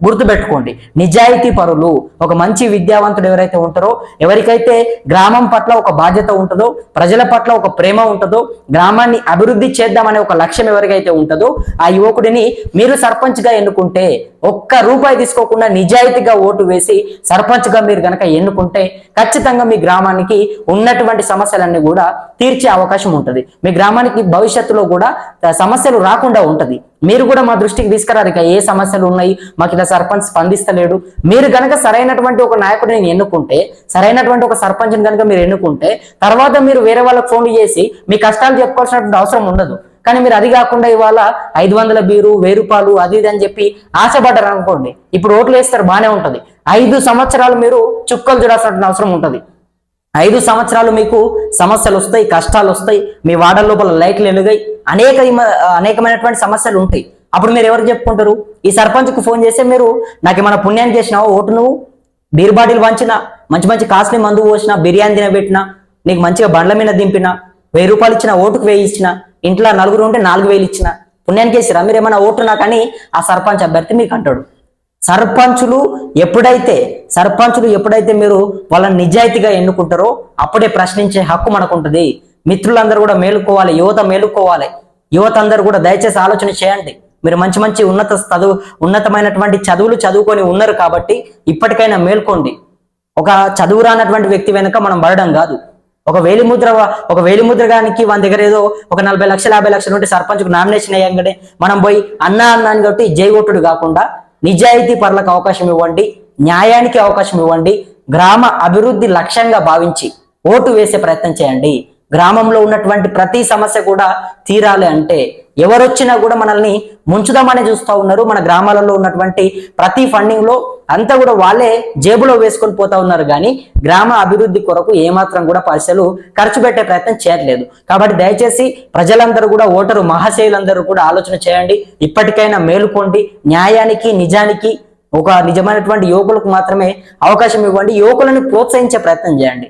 గుర్తుపెట్టుకోండి. నిజాయితీ పరులు. ఒక మంచి విద్యావంతుడు ఎవరైతే ఉంటారో ఎవరికైతే గ్రామం పట్ల ఒక బాధ్యత ఉంటుందో ప్రజల పట్ల ఒక ప్రేమ ఉంటుందో గ్రామాన్ని అభివృద్ధి చేద్దామనే ఒక లక్ష్యం ఎవరికైతే ఉంటుందో ఆ యువకుడిని మీరు సర్పంచ్గా ఎన్నుకుంటే ఒక్క రూపాయి తీసుకోకుండా నిజాయితీగా ఓటు వేసి సర్పంచ్గా మీరు గనక ఎన్నుకుంటే ఖచ్చితంగా మీ గ్రామానికి ఉన్నటువంటి సమస్యలన్నీ కూడా తీర్చే అవకాశం ఉంటుంది. మీ గ్రామానికి భవిష్యత్తులో కూడా సమస్యలు రాకుండా ఉంటుంది. మీరు కూడా మా దృష్టికి తీసుకురారు. ఇక ఏ సమస్యలు ఉన్నాయి? మాకు ఇలా సర్పంచ్ స్పందిస్తలేడు. మీరు కనుక సరైనటువంటి ఒక నాయకుడిని ఎన్నుకుంటే సరైనటువంటి ఒక సర్పంచ్ని కనుక మీరు ఎన్నుకుంటే తర్వాత మీరు వేరే వాళ్ళకి ఫోన్ చేసి మీ కష్టాలు చెప్పుకోవాల్సినటువంటి అవసరం ఉండదు. కానీ మీరు అది కాకుండా ఇవాళ ఐదు వందల బీరు వెయ్యి రూపాయలు అది ఇది అని చెప్పి ఆశపడ్డారు అనుకోండి ఇప్పుడు ఓట్లు వేస్తారు బాగానే ఉంటుంది. ఐదు సంవత్సరాలు మీరు చుక్కలు చూడాల్సిన అవసరం ఉంటుంది. ఐదు సంవత్సరాలు మీకు సమస్యలు వస్తాయి కష్టాలు వస్తాయి మీ వాడల లోపల లైట్లు ఎలుగాయి అనేక అనేకమైనటువంటి సమస్యలు ఉంటాయి. అప్పుడు మీరు ఎవరికి చెప్పుకుంటారు? ఈ సర్పంచ్కు ఫోన్ చేస్తే మీరు నాకు ఏమైనా పుణ్యాన్ని చేసినావా? ఓటు నువ్వు? బీర్ బాటిల్ వంచిన మంచి మంచి కాస్ట్లీ మందు పోసిన బిర్యానీ తినబెట్టిన నీకు మంచిగా బండ్ల మీద దింపిన వెయ్యి రూపాయలు ఇచ్చిన ఓటుకు వెయ్యి ఇచ్చిన ఇంట్లో నలుగురు ఉంటే నాలుగు వేలు ఇచ్చిన పుణ్యానికి వేసిరా మీరు ఏమైనా ఓటు నాకని ఆ సర్పంచ్ అభ్యర్థి మీకు అంటాడు. సర్పంచులు ఎప్పుడైతే సర్పంచులు ఎప్పుడైతే మీరు వాళ్ళని నిజాయితీగా ఎన్నుకుంటారో అప్పుడే ప్రశ్నించే హక్కు మనకు ఉంటుంది మిత్రులందరూ కూడా మేలుకోవాలి యువత మేలుకోవాలి. యువత అందరూ కూడా దయచేసి ఆలోచన చేయండి. మీరు మంచి మంచి ఉన్నత చదువు ఉన్నతమైనటువంటి చదువులు చదువుకొని ఉన్నారు కాబట్టి ఇప్పటికైనా మేల్కోండి. ఒక చదువు రానటువంటి వ్యక్తి వెనుక మనం పడడం కాదు. ఒక వేలిముద్ర ఒక వేలిముద్రగానికి మన దగ్గర ఏదో ఒక నలభై లక్షల యాభై లక్షలు ఉంటే సర్పంచ్కు నామినేషన్ అయ్యంగానే మనం పోయి అన్నా అన్నాన్ని కాబట్టి జై ఓటుడు కాకుండా నిజాయితీ పరులకు అవకాశం ఇవ్వండి న్యాయానికి అవకాశం ఇవ్వండి గ్రామ అభివృద్ధి లక్ష్యంగా భావించి ఓటు వేసే ప్రయత్నం చేయండి. గ్రామంలో ఉన్నటువంటి ప్రతి సమస్య కూడా తీరాలి అంటే ఎవరొచ్చినా కూడా మనల్ని ముంచుదామని చూస్తూ ఉన్నారు. మన గ్రామాలలో ఉన్నటువంటి ప్రతి ఫండింగ్లో అంతా కూడా వాళ్ళే జేబులో వేసుకొని పోతా ఉన్నారు. కానీ గ్రామ అభివృద్ధి కొరకు ఏమాత్రం కూడా పైసలు ఖర్చు పెట్టే ప్రయత్నం చేయట్లేదు. కాబట్టి దయచేసి ప్రజలందరూ కూడా ఓటరు మహాశయులందరూ కూడా ఆలోచన చేయండి. ఇప్పటికైనా మేలుకోండి. న్యాయానికి నిజానికి ఒక నిజమైనటువంటి యువకులకు మాత్రమే అవకాశం ఇవ్వండి. యువకులను ప్రోత్సహించే ప్రయత్నం చేయండి.